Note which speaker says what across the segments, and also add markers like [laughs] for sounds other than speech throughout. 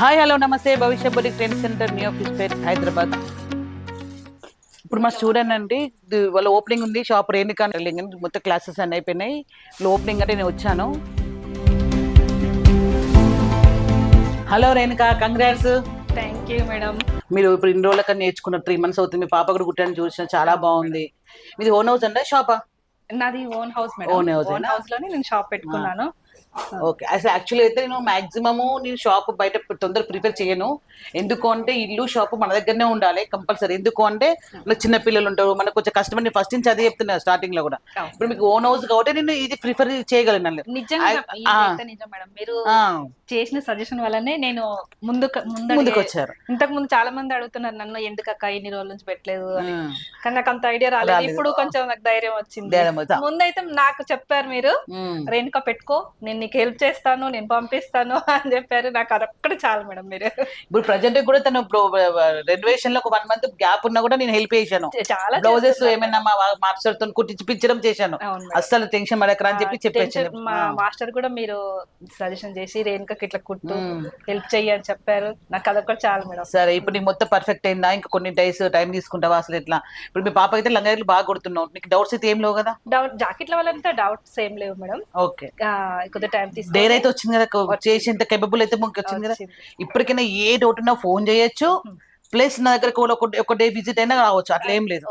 Speaker 1: Hi hello నమస్తే. భవిష్య బొడి training centre new office పేట్ హైదరాబాద్. ఇప్పుడు మా స్టూడెంట్ అండి వాళ్ళ ఓపెనింగ్ ఉంది షాప్ రేణుకా అని మొత్తం క్లాసెస్ అన్నీ అయిపోయినాయి. ఓపెనింగ్ అంటే నేను వచ్చాను. Hello Renuka. Congrats
Speaker 2: thank you madam
Speaker 1: మీరు ఇప్పుడు ఇన్ని రోజుల కన్నా నేర్చుకున్న త్రీ మంత్స్ అవుతుంది. మీ పాప కూడా కుట్టని చూసిన చాలా బాగుంది. మీది ఓన్ హౌస్ అండి షాపా
Speaker 2: నాది ఓన్ హౌస్ మేడం ఓన్? హౌస్లోనే నేను షాప్ పెట్టుకున్నాను.
Speaker 1: ఓకే. అసలు యాక్చువల్లీ అయితే నేను మాక్సిమము నేను షాప్ బయట తొందర ప్రిఫర్ చేయను. ఎందుకు అంటే ఇల్లు షాప్ మన దగ్గరనే ఉండాలి కంపల్సరీ ఎందుకు అంటే మనకు చిన్న పిల్లలు ఉంటారు మనకు కొంచెం కష్టం నేను ఫస్ట్ నుంచి అదే చెప్తున్నా స్టార్టింగ్లో కూడా. ఇప్పుడు మీకు ఓన్ హౌస్ కాబట్టి నేను ఇది ప్రిఫర్ చేయగలను
Speaker 2: నిజంగా నిజం మేడం. మీరు చేసిన సజెషన్ వల్లనే నేను ముందుకు
Speaker 1: ముందుకు
Speaker 2: ముందు
Speaker 1: వచ్చారు
Speaker 2: ఇంతకు ముందు చాలా మంది అడుగుతున్నారు నన్ను ఎందుకు అక్క ఇన్ని రోజుల నుంచి పెట్టలేదు? అని. కానీ నాకు అంత ఐడియా రాలేదు. ఇప్పుడు కొంచెం నాకు ధైర్యం వచ్చింది. ముందైతే నాకు చెప్పారు మీరు. రేణుక పెట్టుకో. నేను నీకు హెల్ప్ చేస్తాను నేను పంపిస్తాను [laughs] అని చెప్పారు. నాకు అదొక్కటి చాలు మేడం మీరు.
Speaker 1: ఇప్పుడు ప్రజెంట్ కూడా తను రెనోవేషన్లో ఒక వన్ మంత్ గ్యాప్ ఉన్నా కూడా నేను హెల్ప్ చేశాను.
Speaker 2: చాలా
Speaker 1: బ్లౌజెస్. ఏమైనా మా మాస్టర్తో కుట్టించడం చేశాను. అస్సలు టెన్షన్ పడకరా అని చెప్పి చెప్పేసాను
Speaker 2: మా మాస్టర్ కూడా మీరు సజెషన్ చేసి రేణుకకి ఇట్లా కుట్టు. హెల్ప్ చెయ్యి అని చెప్పారు. నాకు అదొకటి చాలు మేడం.
Speaker 1: సరే ఇప్పుడు నీకు మొత్తం పర్ఫెక్ట్ అయిందా? ఇంకా కొన్ని డేస్ టైం తీసుకుంటావా అసలు ఎట్లా? ఇప్పుడు మీ పాప అయితే లంగాయలు బాగా కొడుతున్నావు. నీకు డౌట్స్ అయితే ఏం లేవు కదా?
Speaker 2: డౌట్ జాకెట్ల వల్ల డౌట్స్ ఏం లేవు మేడం.
Speaker 1: ఓకే.
Speaker 2: కొద్దిగా టైం
Speaker 1: డేర్
Speaker 2: తీసుకొని
Speaker 1: అయితే వచ్చింది కదా చేసేంత కేపబుల్ అయితే మనకి వచ్చింది కదా. ఇప్పటికైనా ఏ డౌట్ ఉన్నా ఫోన్ చేయొచ్చు. ప్లస్ నా దగ్గర కూడా ఒక డే విజిట్ అయినా రావచ్చు. అట్లా ఏం లేదు.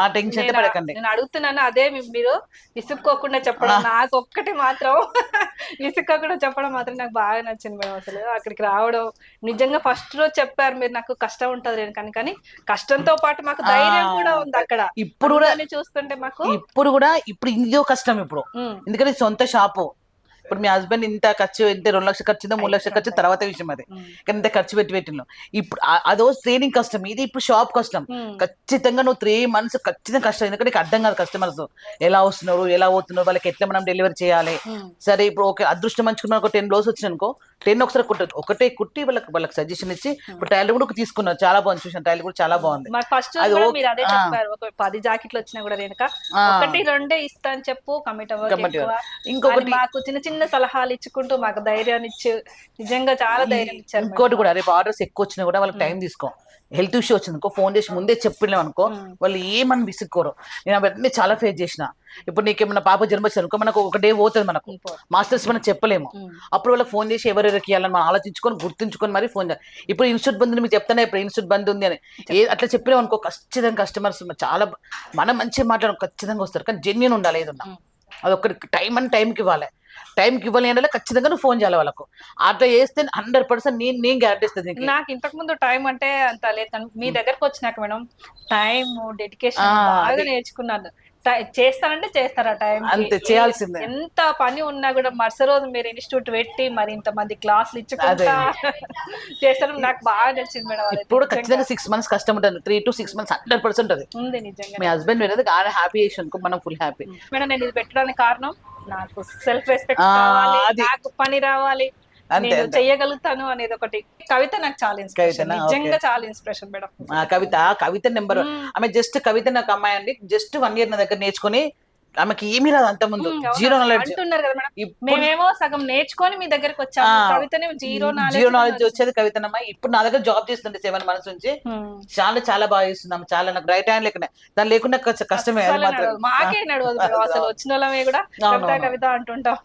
Speaker 1: ఆ టెన్షన్ అయితే పడకండి.
Speaker 2: నేను అడుగుతున్నాను అదే మీరు విసుక్కోకుండా చెప్పడం. నాకు ఒక్కటి మాత్రం [laughs] విసుక్కోకుండా చెప్పడం మాత్రం నాకు బాగా నచ్చింది మేడం అసలు. అక్కడికి రావడం. నిజంగా ఫస్ట్ రోజు చెప్పారు మీరు నాకు కష్టం ఉంటది నేను కానీ కానీ కష్టంతో పాటు మాకు ధైర్యం కూడా ఉంది అక్కడ.
Speaker 1: ఇప్పుడు కూడా
Speaker 2: చూస్తుంటే మాకు
Speaker 1: ఇప్పుడు కూడా ఇప్పుడు ఇదో కష్టం ఇప్పుడు. ఎందుకంటే సొంత షాపు ఇప్పుడు మీ హస్బెండ్ ఇంత ఖర్చు ఇంత రెండు లక్షలు ఖర్చు మూడు లక్షలు ఖర్చు తర్వాత విషయం అది. కానీ ఇంత ఖర్చు పెట్టి పెట్టిన ఇప్పుడు అదో ట్రైనింగ్ కష్టం. ఇది ఇప్పుడు షాప్ కష్టం. ఖచ్చితంగా నువ్వు త్రీ మంత్స్ ఖచ్చితంగా కష్టం. ఎందుకంటే నీకు అర్థం కాదు కస్టమర్స్ ఎలా వస్తున్నారు ఎలా పోతున్నారు వాళ్ళకి ఎట్లా మనం డెలివరీ చేయాలి. సరే ఇప్పుడు ఓకే అదృష్టం మంచుకున్న ఒక టెన్ బ్లౌజ్ వచ్చిన అనుకో టెన్ ఒకసారి కుట్టదు ఒకటే కుట్టి వాళ్ళకి వాళ్ళకి సజెషన్ ఇచ్చి ఇప్పుడు టైలర్ కూడా తీసుకున్నారు. చాలా బాగుంది. చూసాను టైలర్ కూడా చాలా బాగుంది.
Speaker 2: ఫస్ట్
Speaker 1: అది.
Speaker 2: మీరు. చెప్పారు. ఒక పది జాకెట్లు వచ్చినా కూడా
Speaker 1: ఆ.
Speaker 2: ఒకటి రెండే ఇస్తా అని చెప్పు. కమిట్
Speaker 1: ఇంకొకటి
Speaker 2: మాకు చిన్న చిన్న సలహాలు ఇచ్చుకుంటూ మాకు ధైర్యాన్ని ఇచ్చి. నిజంగా చాలా ధైర్యం ఇచ్చారు.
Speaker 1: ఇంకోటి కూడా రేపు ఆర్డర్స్ ఎక్కువ వచ్చినా కూడా వాళ్ళకి టైం తీసుకో. హెల్త్ ఇష్యూ వచ్చింది అనుకో ఫోన్ చేసి ముందే చెప్పినాం అనుకో వాళ్ళు ఏమని విసుక్కోరు. నేను అవన్నీ చాలా ఫేస్ చేసిన. ఇప్పుడు నీకేమన్నా పాప జన్మ వచ్చింది అనుకో మనకు ఒక డే పోతుంది మనకు. మాస్టర్స్ మనం చెప్పలేము. అప్పుడు వాళ్ళకి ఫోన్ చేసి ఎవరెవరికి ఇవ్వాలని మనం ఆలోచించుకొని గుర్తుంచుకొని మరి ఫోన్ చేయాలి. ఇప్పుడు ఇన్స్టిట్యూట్ బంద్ ఉంది మీకు చెప్తానే ఇప్పుడు ఇన్స్టిట్యూట్ బంద్ ఉంది అని. ఏ అట్లా చెప్పినాం అనుకో ఖచ్చితంగా కస్టమర్స్ చాలా మనం మంచిగా మాట్లాడడం ఖచ్చితంగా వస్తారు. కానీ జెన్యున్ ఉండాలి ఏదన్నా.
Speaker 2: ఉమ్.
Speaker 1: అదొకటి టైం అని టైంకి ఇవ్వాలి టైంకి ఇవ్వాలి అంటే ఖచ్చితంగా నువ్వు ఫోన్ చేయాలి వాళ్ళకు. అట్లా చేస్తే హండ్రెడ్ పర్సెంట్ నేను నేను గ్యారెంటీ ఇస్తుంది నీకు
Speaker 2: ఇంతకు ముందు టైం అంటే అంత లేదు. మీ దగ్గరకు వచ్చినాక మేడం టైం డెడికేషన్ బాగా
Speaker 1: అది.
Speaker 2: నేర్చుకున్నాను. చేస్తానంటే చేస్తారా టైం
Speaker 1: అంతే, చేయాల్సిందే.
Speaker 2: ఎంత పని ఉన్నా కూడా మరుసటి రోజు మీరు ఇన్స్టిట్యూట్ పెట్టి మరి ఇంత మంది క్లాసులు ఇచ్చుకుంటా [laughs] చేస్తాను నాకు బాగా నచ్చింది మేడం.
Speaker 1: ఇప్పుడు ఖచ్చితంగా సిక్స్ మంత్స్ కష్టం ఉంటుంది. Three to six months hundred percent అది
Speaker 2: ఉంది నిజంగా.
Speaker 1: మీ హస్బెండ్ వేరేది ఆయన హ్యాపీ చేసి అనుకో మనం ఫుల్ హ్యాపీ
Speaker 2: మేడం నేను ఇది పెట్టడానికి కారణం నాకు సెల్ఫ్ రెస్పెక్ట్
Speaker 1: ఆ,
Speaker 2: కావాలి. నాకు పని రావాలి.
Speaker 1: అంతే.
Speaker 2: చెయ్యగలుగుతాను అనేది ఒకటి. కవిత నాకు చాలా ఇన్స్పిరేషన్? నిజంగా. చాలా ఇన్స్పిరేషన్ మేడం.
Speaker 1: ఆ కవిత కవిత నెంబర్. ఆమె జస్ట్ కవిత నాకు అమ్మాయి అండి. జస్ట్ వన్ ఇయర్ నా దగ్గర నేర్చుకుని ఆమెకి ఏమీ రాదు అంత ముందు? జీరో నాలెడ్జ్
Speaker 2: అంటున్నారు కదా మేడం. మేమేమో సగం నేర్చుకొని మీ దగ్గరకు వచ్చాము. కవితనే జీరో
Speaker 1: జీరో నాలెడ్జ్ వచ్చేది కవితనమ్మ. ఇప్పుడు నా దగ్గర జాబ్ చేస్తుండే సెవెన్ మంత్స్ నుంచి చాలా చాలా బాగా చేస్తున్నాం చాలా నాకు రైట్ హ్యాండ్ లేకుండా దాని లేకుండా కష్ట- కష్టమే.
Speaker 2: మాకే నడవదు. అసలు వచ్చిన వాళ్ళమే కూడా. కవిత అంటుంటాం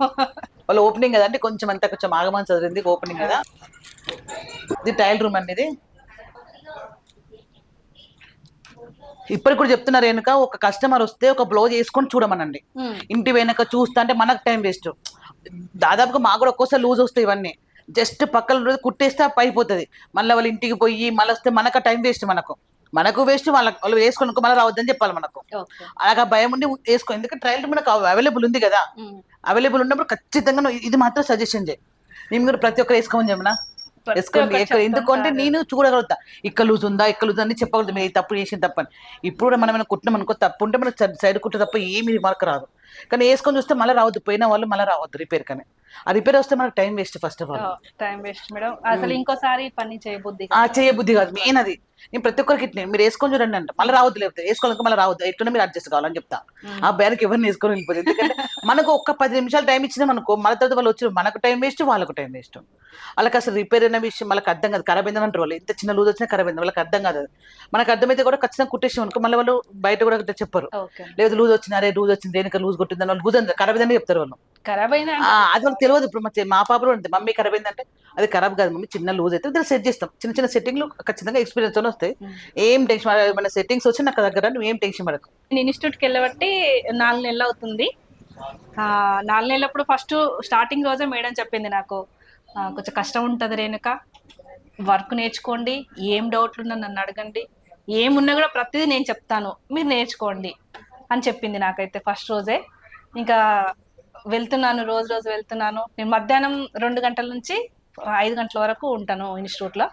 Speaker 1: వాళ్ళు ఓపెనింగ్ కదా అంటే కొంచెం అంతా కొంచెం ఆగమని చదివింది ఓపెనింగ్ కదా. ఇది టైల్ రూమ్ అండి ఇది. ఇప్పటికి కూడా చెప్తున్నారు వెనుక ఒక కస్టమర్ వస్తే ఒక బ్లౌజ్ వేసుకొని చూడమనండి. ఇంటి వెనక చూస్తా అంటే మనకు టైం వేస్ట్ దాదాపుగా మాకు కూడా ఒక్కోసారి లూజ్ వస్తాయి ఇవన్నీ. జస్ట్ పక్కన కుట్టేస్తే అయిపోతుంది. మళ్ళీ వాళ్ళ ఇంటికి పోయి మళ్ళీ వస్తే మనకు టైం వేస్ట్ మనకు. మనకు వేస్ట్ వాళ్ళకి వాళ్ళు వేసుకొని మళ్ళీ రావద్దని చెప్పాలి మనకు. అలాగా భయం ఉండి వేసుకో. ఎందుకంటే ట్రయల్ మనకు అవైలబుల్ ఉంది కదా. అవైలబుల్ ఉన్నప్పుడు ఖచ్చితంగా ఇది మాత్రం సజెషన్ చేయి. నేను కూడా ప్రతి ఒక్కరు వేసుకోమని చెప్పనా? వేసుకోండి. ఎక్కడ- ఎందుకంటే. నేను చూడగలుగుతా. ఇక్కడ లూజ్ ఉందా ఇక్కడ లూజ్ అని చెప్పగలుగుతా. మీరు తప్పు చేసిన తప్పని. ఇప్పుడు కూడా మనం ఏమైనా కుట్టినాం అనుకో తప్పు ఉంటే మనకు సైడ్ కుట్ట తప్ప ఏమి మార్క్ రాదు. కానీ వేసుకొని చూస్తే మళ్ళీ రావద్దు. పోయిన వాళ్ళు మళ్ళీ రావద్దు రిపేర్ కానీ. ఆ రిపేర్ వస్తే మనకు time waste first of all
Speaker 2: time waste madam అసలు ఇంకోసారి పని చేయబుద్ధి
Speaker 1: ఆ చేయ బుద్ధి కాదు. మెయిన్ అది. నేను ప్రతి ఒక్కరికి ఇట్లా మీరు వేసుకొని చూడండి అంటే. మళ్ళీ రావద్దు లేకపోతే వేసుకోవాలి మళ్ళీ రావద్దు. ఎట్లనే మీరు అడ్జస్ట్ కావాలని చెప్తా. ఆ బ్యానికి ఎవరిని వేసుకొని వెళ్ళిపోతుంది ఎందుకంటే మనకు ఒక్క పది నిమిషాలు టైం ఇచ్చినా మనకు మన తర్వాత వాళ్ళు వచ్చి మనకు టైం వేస్ట్ వాళ్ళకు టైం వేస్ట్ వాళ్ళకి అసలు రిపేర్ అయిన విషయం వాళ్ళకి అర్థం కాదు. ఖరాబ్ అయిందని అంటారు వాళ్ళు. ఇంత చిన్న లూజ్ వచ్చినా ఖరాబ్ అయింది వాళ్ళకి అర్థం కాదు. మనకు అర్థమైతే కూడా ఖచ్చితంగా కుట్టేసాం అనుకో మళ్ళీ వాళ్ళు బయట కూడా చెప్పరు. లేదు లూజ్ వచ్చింది అరే లూజ్ వచ్చింది దేనికి లూజ్ కొట్టిందని వాళ్ళు లూజ్ ఖరాబ్ అయిందని చెప్తారు వాళ్ళు.
Speaker 2: ఖరాబ్ అయినా
Speaker 1: అది వాళ్ళకి తెలియదు. ఇప్పుడు మా పాప కూడా ఉంటుంది మమ్మీ ఖరాబ్ అయిందంటే అది ఖరాబ్ కాదు మమ్మీ చిన్న లూజ్ అయితే దాన్ని సెట్ చేస్తాం. చిన్న చిన్న సెట్టింగ్లు ఖచ్చితంగా ఎక్స్పీరియన్స్తో వస్తాయి. ఏం టెన్షన్ మన సెట్టింగ్స్ వచ్చి నాకు దగ్గర నువ్వు ఏం టెన్షన్ పడకు.
Speaker 2: నేను ఇన్స్టిట్యూట్కి వెళ్ళబట్టి నాలుగు నెలలు అవుతుంది. నాలుగు నెలలప్పుడు ఫస్ట్ స్టార్టింగ్ రోజే మేడం చెప్పింది నాకు కొంచెం కష్టం ఉంటుంది రేణుక. వర్క్ నేర్చుకోండి. ఏం డౌట్లు ఉన్నా నన్ను అడగండి. ఏమున్నా కూడా ప్రతిదీ నేను చెప్తాను. మీరు నేర్చుకోండి. అని చెప్పింది నాకైతే ఫస్ట్ రోజే. ఇంకా వెళ్తున్నాను రోజు రోజు వెళ్తున్నాను. నేను మధ్యాహ్నం రెండు గంటల నుంచి ఐదు గంటల వరకు ఉంటాను ఇన్స్టిట్యూట్లో.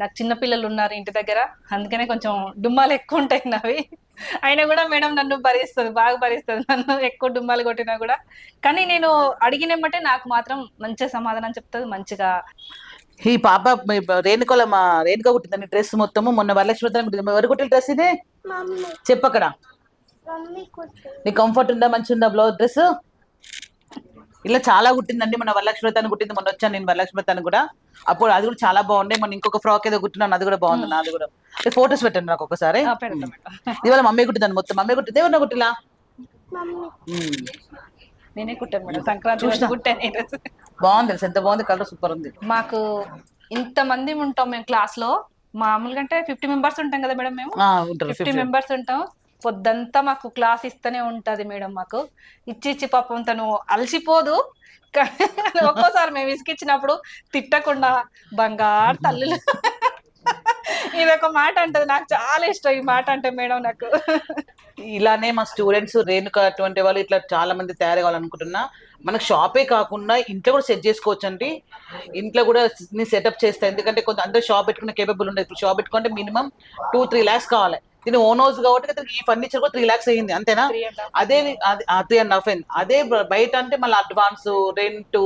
Speaker 2: నాకు చిన్న పిల్లలు ఉన్నారు ఇంటి దగ్గర. అందుకనే కొంచెం డుమ్మాలు ఎక్కువ ఉంటాయి నావి. అయినా కూడా మేడం నన్ను భరిస్తుంది బాగా భరిస్తుంది. నన్ను ఎక్కువ డుమ్మాలు కొట్టినా కూడా. కానీ నేను అడిగినమ్మటే నాకు మాత్రం మంచిగా సమాధానం చెప్తుంది మంచిగా.
Speaker 1: ఈ పాప మీ రేణుకల మా రేణుక కుట్టిందని డ్రెస్ మొత్తము. మొన్న వరలక్ష్మి ఎవరు కుట్టిన డ్రెస్ ఇది? చెప్పక్కడ? నీ కంఫర్ట్ ఉందా మంచి ఉందా? బ్లౌజ్ డ్రెస్ ఇలా చాలా కుట్టిందండి. మన వరలక్ష్మి వ్రతాన్ని కుట్టింది. మొన్న వచ్చాను నేను వరలక్ష్మి వ్రతానికి కూడా. అప్పుడు అది కూడా చాలా బాగుండే. మన ఇంకొక ఫ్రాక్ ఏదో కుట్టినాను. అది కూడా బాగుంది. నాది కూడా. ఫోటోస్ పెట్టండి నాకు ఒకసారి. ఇవాళ మమ్మీ కుట్టిందని మొత్తం. మమ్మీ కుట్టింది ఎవరన్నా కుట్టిలా.
Speaker 2: నేనే కుట్టాను మేడం. సంక్రాంతి కుట్టాను.
Speaker 1: బాగుంది తెలుసా ఎంత బాగుంది? కలర్ సూపర్ ఉంది.
Speaker 2: మాకు ఇంతమంది ఉంటాం మేము క్లాస్లో మామూలుగా అంటే ఫిఫ్టీ మెంబర్స్ ఉంటాం కదా మేడం మేము.
Speaker 1: ఆ, ఉంటారు.
Speaker 2: ఫిఫ్టీ
Speaker 1: 50.
Speaker 2: మెంబర్స్ ఉంటాం. పొద్దంతా మాకు క్లాస్ ఇస్తూనే ఉంటది మేడం మాకు. ఇచ్చి ఇచ్చి పాపం తను అలసిపోదు. ఒక్కోసారి మేము ఇసుకిచ్చినప్పుడు తిట్టకుండా బంగారు తల్లులు. ఇది ఒక మాట అంటది. నాకు చాలా ఇష్టం ఈ మాట అంటే మేడం నాకు.
Speaker 1: ఇలానే మా స్టూడెంట్స్ రేణుక అటువంటి వాళ్ళు ఇట్లా చాలా మంది తయారు కావాలనుకుంటున్నా మనకు షాపే కాకుండా ఇంట్లో కూడా సెట్ చేసుకోవచ్చు అండి ఇంట్లో కూడా సెటప్ చేస్తాయి ఎందుకంటే కొంత అందరూ షాప్ పెట్టుకునే కేపబుల్ ఉండదు. ఇప్పుడు షాప్ పెట్టుకుంటే మినిమం టూ త్రీ ల్యాక్స్ కావాలి. దీని ఓన్ హౌస్ కాబట్టి అతనికి ఈ ఫర్నిచర్ కూడా త్రీ ల్యాక్స్ అయ్యింది అంతేనా. అదే త్రీ అండ్ హాఫ్ అయింది. అదే బయట అంటే మళ్ళీ అడ్వాన్స్ రెంట్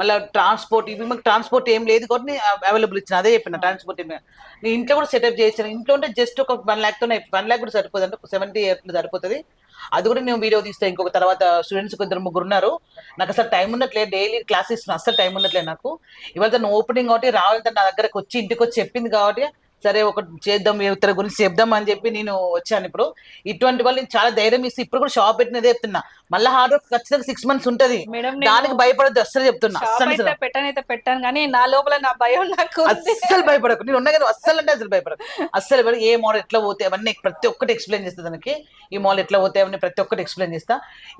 Speaker 1: మళ్ళీ ట్రాన్స్పోర్ట్ ఇవి మనకి ట్రాన్స్పోర్ట్ ఏం లేదు కాబట్టి అవైలబుల్ ఇచ్చిన అదే చెప్పిన ట్రాన్స్పోర్ట్ ఏమి నేను ఇంట్లో కూడా సెటప్ చేయించాను ఇంట్లో ఉంటే జస్ట్ ఒక వన్ ల్యాక్ తోనే వన్ ల్యాక్ కూడా సరిపోతుంది అంటే సెవెంటీ సరిపోతుంది. అది కూడా నేను వీడియో తీస్తాను ఇంకొక తర్వాత స్టూడెంట్స్ ఇద్దరు ముగ్గురు ఉన్నారు. నాకు అసలు టైం ఉండట్లేదు డైలీ క్లాస్ ఇస్తున్నా అసలు టైం ఉండట్లేదు నాకు. ఇవాళ తను ఓపెనింగ్ కాబట్టి రావాలి తను నా దగ్గరకు వచ్చి ఇంటికి వచ్చి చెప్పింది కాబట్టి సరే ఒకటి చేద్దాం ఇతర గురించి చెప్దాం అని చెప్పి నేను వచ్చాను ఇప్పుడు. ఇటువంటి వాళ్ళు నేను చాలా ధైర్యం ఇస్తే ఇప్పుడు కూడా షాప్ పెట్టినదే చెప్తున్నా. మళ్ళీ హార్డ్ వర్క్ ఖచ్చితంగా సిక్స్ మంత్స్ ఉంటది. దానికి భయపడద్దు అస్సలు చెప్తున్నా. అస్సలు
Speaker 2: అయితే పెట్టనైతే పెట్టాను కానీ నా లోపల నా భయం నాకు.
Speaker 1: అస్సలు భయపడకు. నేను ఉన్నా కదా అస్సలు అంటే అసలు భయపడకు. అస్సలు భయపడ ఏ మోడల్ ఎట్లా పోతే అవన్నీ ప్రతి ఒక్కటి ఎక్స్ప్లెయిన్ చేస్తా దానికి ఈ మోడల్ ఎట్లా పోతే అవన్నీ ప్రతి ఒక్కటి ఎక్స్ప్లెయిన్ చేస్తా.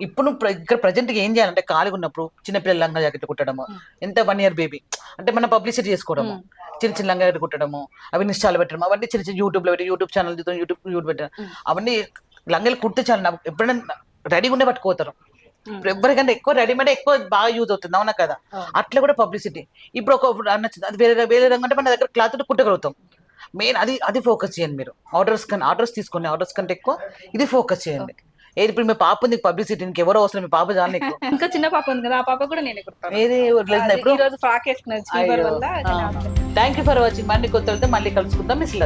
Speaker 1: ఇప్పుడు ఇక్కడ ప్రజెంట్ ఏం చేయాలంటే ఖాళీగా ఉన్నప్పుడు చిన్నపిల్లల లంగా జాకెట్ కుట్టడము ఎంత వన్ ఇయర్ బేబీ అంటే మన పబ్లిసిటీ చేసుకోవడము. చిన్న చిన్న లంగా కుట్టడము అవి ఇన్స్టాల్ పెట్టడం అవన్నీ చిన్న చిన్న యూట్యూబ్లో పెట్టి యూట్యూబ్ ఛానల్ యూట్యూబ్ యూట్యూబ్ పెట్టడం. అవన్నీ లంగలు కుట్టే చాలు నాకు ఎప్పుడైనా రెడీగా ఉండే పట్టుకోతారు ఇప్పుడు ఎవరికంటే ఎక్కువ రెడీమేడ్ ఎక్కువ బాగా యూజ్ అవుతుంది అవునా కదా. అట్లా కూడా పబ్లిసిటీ ఇప్పుడు ఒక నచ్చింది అది వేరే వేరే రంగు అంటే మన దగ్గర క్లాత్ కుట్టగలుగుతాం. మెయిన్ అది అది ఫోకస్ చేయండి మీరు. ఆర్డర్స్ కన్నా ఆర్డర్స్ తీసుకోండి ఆర్డర్స్ కంటే ఎక్కువ ఇది ఫోకస్ చేయండి. ఏది ఇప్పుడు మీ పాప ఉంది పబ్లిసిటీ నీకు ఎవరో అవసరం మీ పాప జాన్ నీకు.
Speaker 2: ఇంకా చిన్న పాప ఉంది కదా ఆ పాప కూడా నేనే
Speaker 1: ఏది
Speaker 2: ఈ రోజు ఫ్రాక్ వల్ల
Speaker 1: థ్యాంక్ యూ ఫర్ వాచింగ్ మళ్ళీ కొత్త వెళ్తే మళ్ళీ కలుసుకుందాం. మిస్